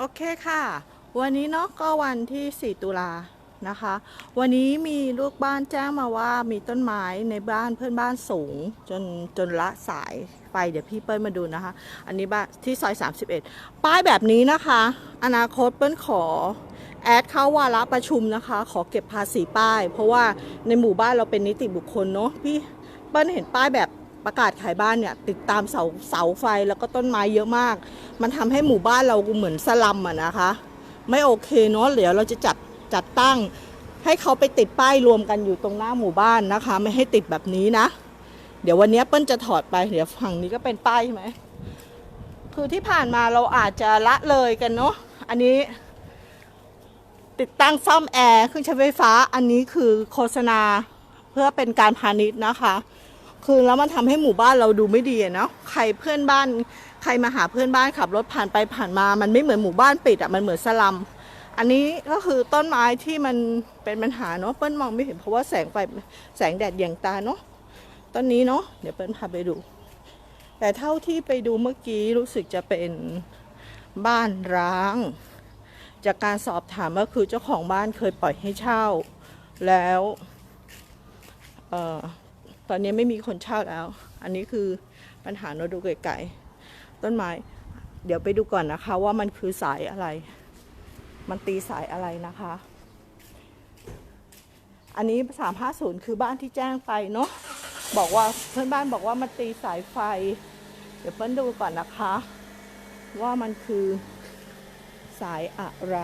โอเคค่ะ วันนี้เนาะก็วันที่ 4 ตุลานะคะ วันนี้มีลูกบ้านแจ้งมาว่ามีต้นไม้ในบ้านเพื่อนบ้านสูง จนจนละสายไฟเดี๋ยวพี่เปิ้ลมาดูนะคะ อันนี้บ้านที่ซอย 31 ป้ายแบบนี้นะคะ อนาคตเปิ้ลขอแอดเข้าวาระประชุมนะคะ ขอเก็บภาษีป้าย เพราะว่าในหมู่บ้านเราเป็นนิติบุคคลเนาะพี่เปิ้ลเห็นป้ายแบบ ประกาศขายบ้านเนี่ย ติดตามเสาเสาไฟแล้วก็ต้นไม้เยอะมาก มันทำให้หมู่บ้านเราเหมือนสลัมอะนะคะ ไม่โอเคเนาะเดี๋ยวเราจะจัดจัดตั้ง ให้เขาไปติดป้ายรวมกันอยู่ตรงหน้าหมู่บ้านนะคะ ไม่ให้ติดแบบนี้นะ เดี๋ยววันนี้เปิ้ลจะถอดไปเดี๋ยวฝั่งนี้ก็เป็นป้ายใช่ไหมคือที่ผ่านมาเราอาจจะละเลยกันเนาะอันนี้ติดตั้งซ่อมแอร์เครื่องใช้ไฟฟ้าอันนี้คือโฆษณาเพื่อเป็นการพาณิชย์นะคะ คือแล้วมันทำให้หมู่บ้านเราดูไม่ดีเนาะใครเพื่อนบ้าน ใครมาหาเพื่อนบ้านขับรถผ่านไปผ่านมา มันไม่เหมือนหมู่บ้านปิดอะมันเหมือนสลัมอันนี้ก็คือต้นไม้ที่มันเป็นปัญหาเนาะเปิ้ลมองไม่เห็นเพราะว่าแสงไฟแสงแดดแยงตาเนาะต้นนี้เนาะเดี๋ยวเปิ้ลพาไปดู แต่เท่าที่ไปดูเมื่อกี้รู้สึกจะเป็นบ้านร้าง จากการสอบถามก็คือเจ้าของบ้านเคยปล่อยให้เช่า แล้วเอ่อ ตอนนี้ไม่มีคนเช่าแล้ว อันนี้คือปัญหาเราดูไกลๆต้นไม้ เดี๋ยวไปดูก่อนนะคะ ว่ามันคือสายอะไร มันตีสายอะไรนะคะ อันนี้ 350 คือบ้านที่แจ้งไปเนาะบอกว่าเพื่อนบ้านบอกว่ามันตีสายไฟ เดี๋ยวเปิ้ลดูก่อนนะคะ ว่ามันคือสายอะไร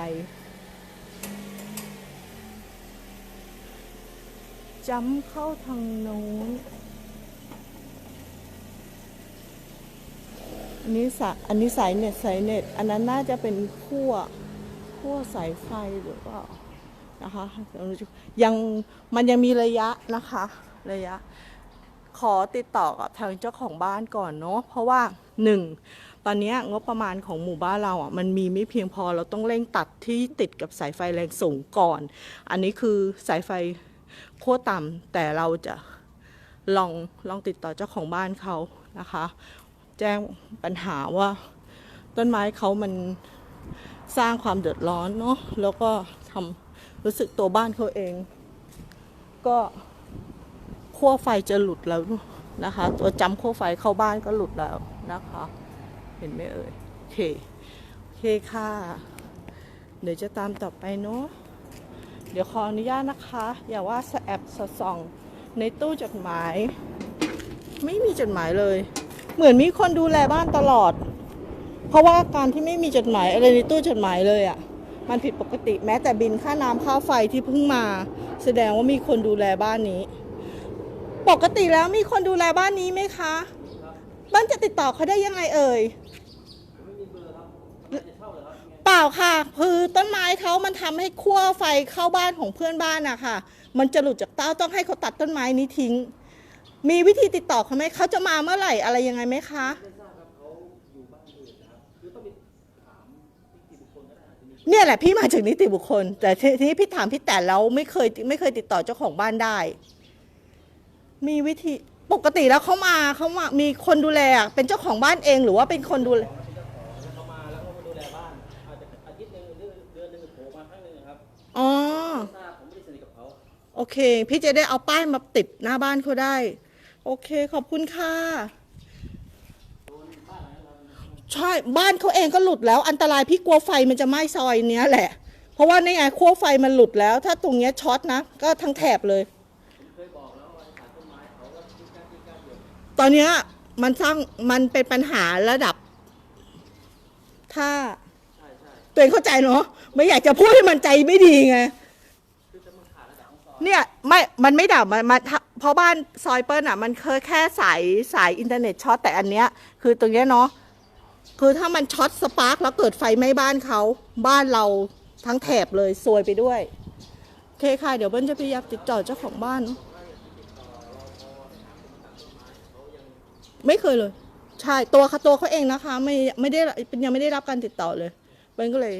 จำเข้าทางโน้นอันนี้สายอันนี้สายเน็ตสายเน็ต อันนั้นน่าจะเป็นขั้วขั้วสายไฟหรือเปล่านะคะยังมันยังมีระยะนะคะ ระยะ ขอติดต่อกับทางเจ้าของบ้านก่อนเนาะเพราะว่าหนึ่งตอนนี้งบประมาณของหมู่บ้านเราอะมันมีไม่เพียงพอเราต้องเร่งตัดที่ติดกับสายไฟแรงสูงก่อน อันนี้คือสายไฟ ขั้วต่ำแต่เราจะลองลองติดต่อเจ้าของบ้านเขานะคะ แจ้งปัญหาว่าต้นไม้เขามันสร้างความเดือดร้อนเนาะแล้วก็ทำรู้สึกตัวบ้านเขาเอง ก็ขั้วไฟจะหลุดแล้วนะคะ ตัวจำขั้วไฟเข้าบ้านก็หลุดแล้วนะคะ เห็นไหมเอ่ยโอเคโอเคค่ะ เดี๋ยวจะตามต่อไปเนาะ เดี๋ยวขออนุญาตนะคะ อย่าว่าแอบสอดส่องในตู้จดหมาย ไม่มีจดหมายเลย เหมือนมีคนดูแลบ้านตลอด เพราะว่าการที่ไม่มีจดหมายอะไรในตู้จดหมายเลยอะ่ะ มันผิดปกติแม้แต่บินค่าน้ำค่าไฟที่เพิ่งมา แสดงว่ามีคนดูแลบ้านนี้ ปกติแล้วมีคนดูแลบ้านนี้ไหมคะ บ้านจะติดต่อเขาได้ยังไงเอ่ย เปล่าค่ะคือต้นไม้เขามันทำให้ขั้วไฟเข้าบ้านของเพื่อนบ้านอะค่ะ มันจะหลุดจากเต้าต้องให้เขาตัดต้นไม้นี้ทิ้ง มีวิธีติดต่อเขาไหมเขาจะมาเมื่อไหร่อะไรยังไงไหมคะเนี่ยแหละพี่มาจากนิติบุคคล แต่ทีนี้พี่ถามพี่แต่แล้วไม่เคยไม่เคยติดต่อเจ้าของบ้านได้ มีวิธีปกติแล้วเขามาเขามามีคนดูแลเป็นเจ้าของบ้านเองหรือว่าเป็นคนดูแล อ๋อ ทราบผมไม่ได้สนิทกับเขาโอเค พี่จะได้เอาป้ายมาติดหน้าบ้านเขาได้ โอเค ขอบคุณค่ะ ใช่ บ้านเขาเองก็หลุดแล้ว อันตรายพี่กลัวไฟมันจะไหม้ซอยเนี้ยแหละ เพราะว่าในไงขั้วไฟมันหลุดแล้ว ถ้าตรงเนี้ยช็อตนะ ก็ทั้งแถบเลย ตอนเนี้ยมันสร้างมันเป็นปัญหาระดับ ถ้า ตัวเองเข้าใจเนาะไม่อยากจะพูดให้มันใจไม่ดีไงเนี่ยไม่ มันไม่ดับมันมาเพราะบ้านซอยเปิ้ลอะ มันเคยแค่สายสายอินเทอร์เน็ตช็อตแต่อันเนี้ย คือตรงเนี้ยเนาะคือถ้ามันช็อตสปาร์กแล้วเกิดไฟไหม้บ้านเขาบ้านเราทั้งแถบเลยซวยไปด้วยโอเคค่ะเดี๋ยวเบิ้ลจะพยายามติดต่อเจ้าของบ้านเนอะไม่เคยเลย ใช่ตัวเขาตัวเขาเองนะคะ ไม่ไม่ได้ยังไม่ได้รับการติดต่อเลย เบิ้ลก็เลย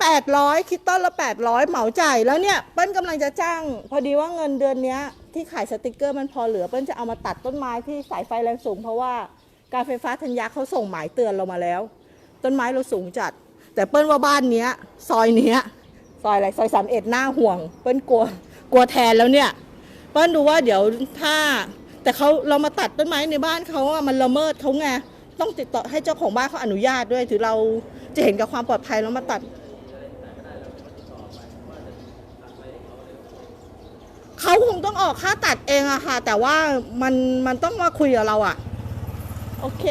แปดร้อยคิดต้นละแปดร้อยเหมาจ่ายแล้วเนี่ยเปิ้ลกำลังจะจ้าง พอดีว่าเงินเดือนเนี้ย ที่ขายสติกเกอร์มันพอเหลือเปิ้ลจะเอามาตัดต้นไม้ที่สายไฟแรงสูง เพราะว่าการไฟฟ้าธัญญาเขาส่งหมายเตือนเรามาแล้ว ต้นไม้เราสูงจัด แต่เปิ้ลว่าบ้านเนี้ย ซอยเนี้ย ซอยอะไรซอยสามเอ็ดหน้าห่วง เปิ้ลกลัวกลัวแทนแล้วเนี่ย เปิ้ลดูว่าเดี๋ยวถ้า แต่เขาเรามาตัดต้นไม้ในบ้านเขาอะมันละเมิดเขาไงต้องติดต่อให้เจ้าของบ้านเขาอนุญาตด้วย ถือเราจะเห็นกับความปลอดภัยแล้วมาตัด เขาคงต้องออกค่าตัดเองอะค่ะ แต่ว่ามันมันต้องมาคุยกับเราอะโอเค